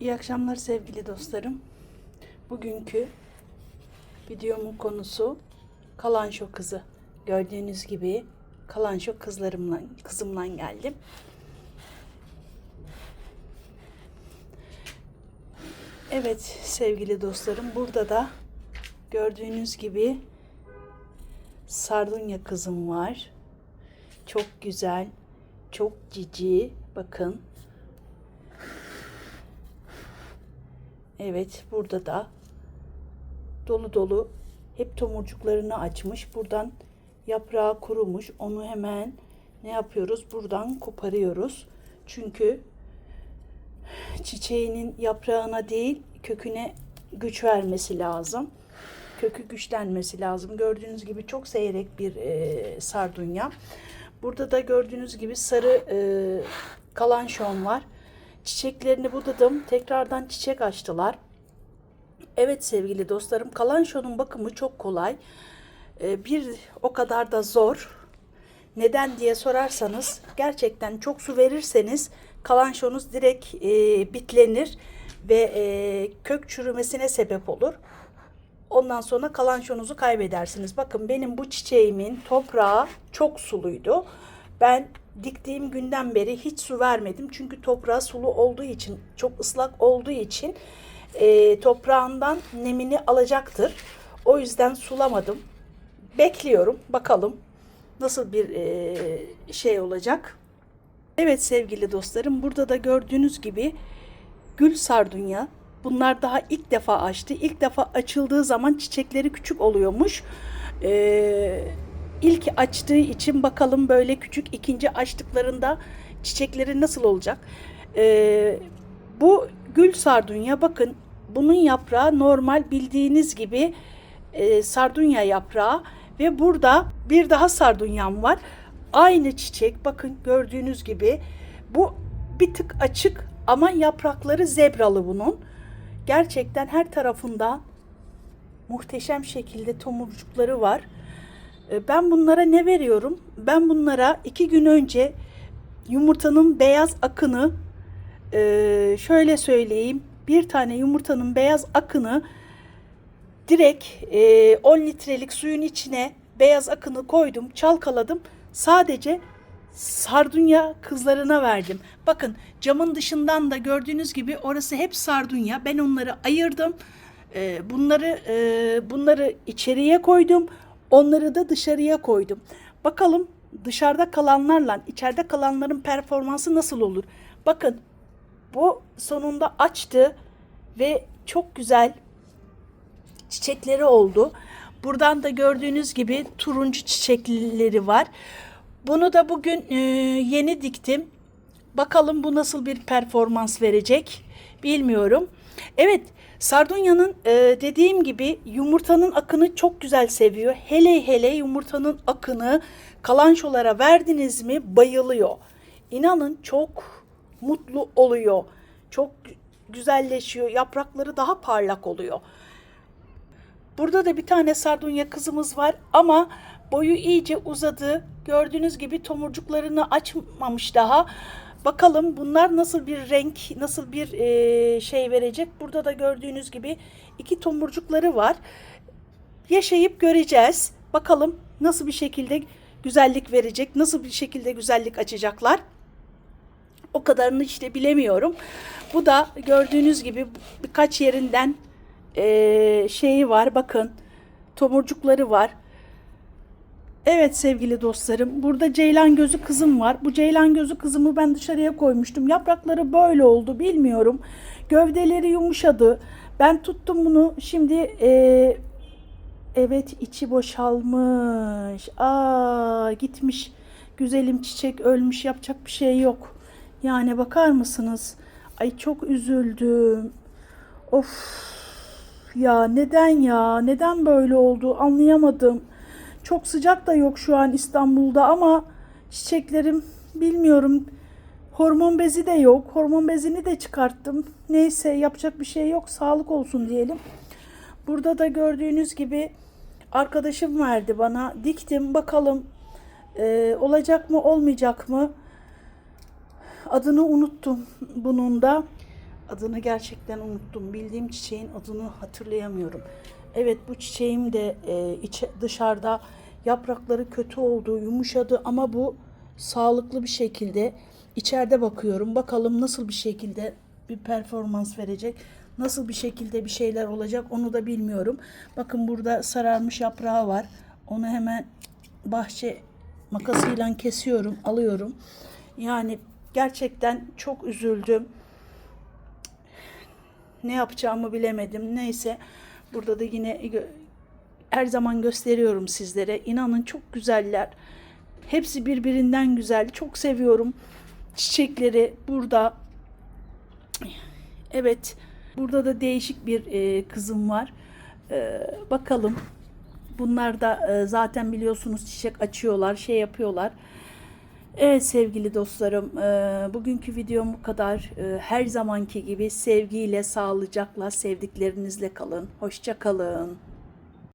İyi akşamlar sevgili dostlarım. Bugünkü videomun konusu Kalanşo kızı. Gördüğünüz gibi Kalanşo kızlarımla kızımla geldim. Evet sevgili dostlarım burada da gördüğünüz gibi Sardunya kızım var. Çok güzel, çok cici. Bakın Evet, burada da dolu dolu hep tomurcuklarını açmış. Buradan yaprağı kurumuş. Onu hemen ne yapıyoruz? Buradan koparıyoruz. Çünkü çiçeğinin yaprağına değil, köküne güç vermesi lazım. Kökü güçlenmesi lazım. Gördüğünüz gibi çok seyrek bir e, sardunya. Burada da gördüğünüz gibi sarı e, kalanşon var. Çiçeklerini budadım. Tekrardan çiçek açtılar. Evet sevgili dostlarım, kalanşonun bakımı çok kolay. Ee, bir o kadar da zor. Neden diye sorarsanız gerçekten çok su verirseniz kalanşonuz direkt e, bitlenir ve e, kök çürümesine sebep olur. Ondan sonra kalançonuzu kaybedersiniz. Bakın benim bu çiçeğimin toprağı çok suluydu. Ben diktiğim günden beri hiç su vermedim. Çünkü toprağı sulu olduğu için, çok ıslak olduğu için e, toprağından nemini alacaktır. O yüzden sulamadım. Bekliyorum. Bakalım nasıl bir e, şey olacak. Evet sevgili dostlarım burada da gördüğünüz gibi gül sardunya. Bunlar daha ilk defa açtı. İlk defa açıldığı zaman çiçekleri küçük oluyormuş. Ee, ilk açtığı için bakalım böyle küçük ikinci açtıklarında çiçekleri nasıl olacak. Ee, bu gül sardunya bakın bunun yaprağı normal bildiğiniz gibi e, sardunya yaprağı ve burada bir daha sardunyam var. Aynı çiçek bakın gördüğünüz gibi bu bir tık açık ama yaprakları zebralı bunun. Gerçekten her tarafında muhteşem şekilde tomurcukları var. E, Ben bunlara ne veriyorum? Ben bunlara iki gün önce yumurtanın beyaz akını e, şöyle söyleyeyim. Bir tane yumurtanın beyaz akını direkt e, 10 litrelik suyun içine beyaz akını koydum, çalkaladım. Sadece sardunya kızlarına verdim. Bakın camın dışından da gördüğünüz gibi orası hep sardunya. Ben onları ayırdım. E, bunları e, bunları içeriye koydum. Onları da dışarıya koydum. Bakalım dışarıda kalanlarla içeride kalanların performansı nasıl olur? Bakın bu sonunda açtı ve çok güzel çiçekleri oldu. Buradan da gördüğünüz gibi turuncu çiçekleri var. Bunu da bugün e, yeni diktim. Bakalım bu nasıl bir performans verecek bilmiyorum. Evet Sardunya'nın e, dediğim gibi yumurtanın akını çok güzel seviyor. Hele hele yumurtanın akını kalançolara verdiniz mi bayılıyor. İnanın çok mutlu oluyor. Çok güzelleşiyor. Yaprakları daha parlak oluyor. Burada da bir tane sardunya kızımız var ama boyu iyice uzadı. Gördüğünüz gibi tomurcuklarını açmamış daha. Bakalım bunlar nasıl bir renk, nasıl bir e, şey verecek. Burada da gördüğünüz gibi iki tomurcukları var. Yaşayıp göreceğiz. Bakalım nasıl bir şekilde güzellik verecek, nasıl bir şekilde güzellik açacaklar. O kadarını işte bilemiyorum. Bu da gördüğünüz gibi birkaç yerinden e, şeyi var. Bakın tomurcukları var. Evet sevgili dostlarım, burada ceylan gözü kızım var. Bu ceylan gözü kızımı ben dışarıya koymuştum. Yaprakları böyle oldu, bilmiyorum. Gövdeleri yumuşadı. Ben tuttum bunu. Şimdi e, evet içi boşalmış. Aa gitmiş. Güzelim çiçek ölmüş. Yapacak bir şey yok. Yani bakar mısınız? Ay çok üzüldüm. Of ya neden ya? Neden böyle oldu? Anlayamadım. Çok sıcak da yok şu an İstanbul'da ama çiçeklerim bilmiyorum. Hormon bezi de yok. Hormon bezini de çıkarttım. Neyse yapacak bir şey yok. Sağlık olsun diyelim. Burada da gördüğünüz gibi arkadaşım verdi bana. Diktim bakalım e, olacak mı olmayacak mı? Adını unuttum bunun da. Adını gerçekten unuttum. Bildiğim çiçeğin adını hatırlayamıyorum. Evet bu çiçeğim de e, içe, dışarıda yaprakları kötü oldu, yumuşadı ama bu sağlıklı bir şekilde içeride bakıyorum. Bakalım nasıl bir şekilde bir performans verecek. Nasıl bir şekilde bir şeyler olacak onu da bilmiyorum. Bakın burada sararmış yaprağı var. Onu hemen bahçe makasıyla kesiyorum, alıyorum. Yani gerçekten çok üzüldüm. Ne yapacağımı bilemedim. Neyse burada da yine her zaman gösteriyorum sizlere. İnanın çok güzeller. Hepsi birbirinden güzel. Çok seviyorum çiçekleri burada. Evet, burada da değişik bir e, kızım var. E, bakalım. Bunlar da e, zaten biliyorsunuz çiçek açıyorlar, şey yapıyorlar. Evet sevgili dostlarım, e, bugünkü videom bu kadar. E, her zamanki gibi sevgiyle, sağlıcakla, sevdiklerinizle kalın. Hoşça kalın.